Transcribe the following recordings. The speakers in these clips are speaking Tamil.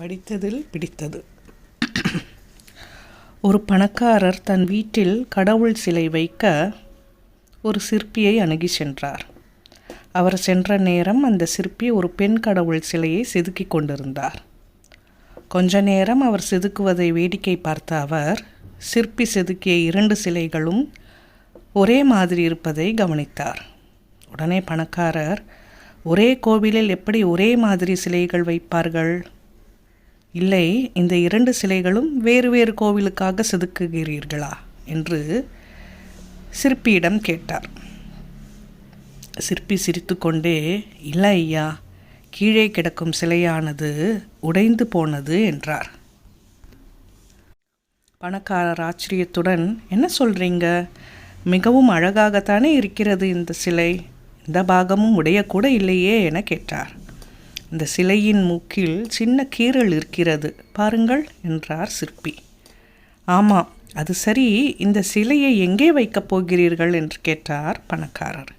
படித்ததில் பிடித்தது. ஒரு பணக்காரர் தன் வீட்டில் கடவுள் சிலை வைக்க ஒரு சிற்பியை அணுகி சென்றார். அவர் சென்ற நேரம் அந்த சிற்பி ஒரு பெண் கடவுள் சிலையை செதுக்கிக் கொண்டிருந்தார். கொஞ்ச நேரம் அவர் செதுக்குவதை வேடிக்கை பார்த்த அவர் சிற்பி செதுக்கிய இரண்டு சிலைகளும் ஒரே மாதிரி இருப்பதை கவனித்தார். உடனே பணக்காரர் ஒரே கோவிலில் எப்படி ஒரே மாதிரி சிலைகள் வைப்பார்கள்? இல்லை இந்த இரண்டு சிலைகளும் வேறு வேறு கோவிலுக்காக செதுக்குகிறீர்களா? என்று சிற்பியிடம் கேட்டார். சிற்பி சிரித்துக்கொண்டே இல்லை ஐயா கீழே கிடக்கும் சிலையானது உடைந்து போனது என்றார். பணக்காரர் ஆச்சரியத்துடன் என்ன சொல்றீங்க? மிகவும் அழகாகத்தானே இருக்கிறது இந்த சிலை. இந்த பாகமும் உடையக்கூட இல்லையே என கேட்டார். இந்த சிலையின் மூக்கில் சின்ன கீறல் இருக்கிறது. பாருங்கள் என்றார் சிற்பி. ஆமாம் அது சரி இந்த சிலையை எங்கே வைக்கப் போகிறீர்கள் என்று கேட்டார் பணக்காரர்.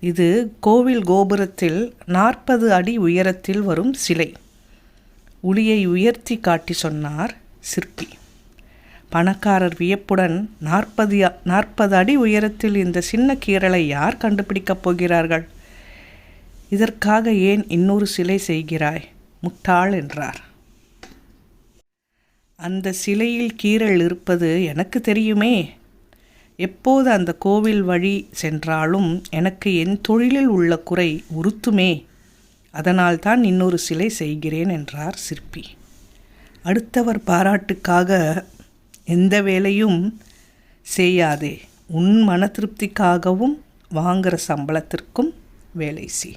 இது கோவில் கோபுரத்தில் நாற்பது அடி உயரத்தில் வரும் சிலை. உளியை உயர்த்தி காட்டி சொன்னார் சிற்பி. பணக்காரர் வியப்புடன் நாற்பது நாற்பது அடி உயரத்தில் இந்த சின்ன கீறலை யார் கண்டுபிடிக்கப் போகிறார்கள்? இதற்காக ஏன் இன்னொரு சிலை செய்கிறாய்? முட்டாள் என்றார். அந்த சிலையில் கீறல் இருப்பது எனக்கு தெரியுமே. எப்போது அந்த கோவில் வழி சென்றாலும் எனக்கு என் தொழிலில் உள்ள குறை உறுத்துமே. அதனால்தான் இன்னொரு சிலை செய்கிறேன் என்றார் சிற்பி. அடுத்தவர் பாராட்டுக்காக எந்த வேலையும் செய்யாதே. உன் மன திருப்திக்காகவும் வாங்குகிற சம்பளத்திற்கும் வேலை செய்.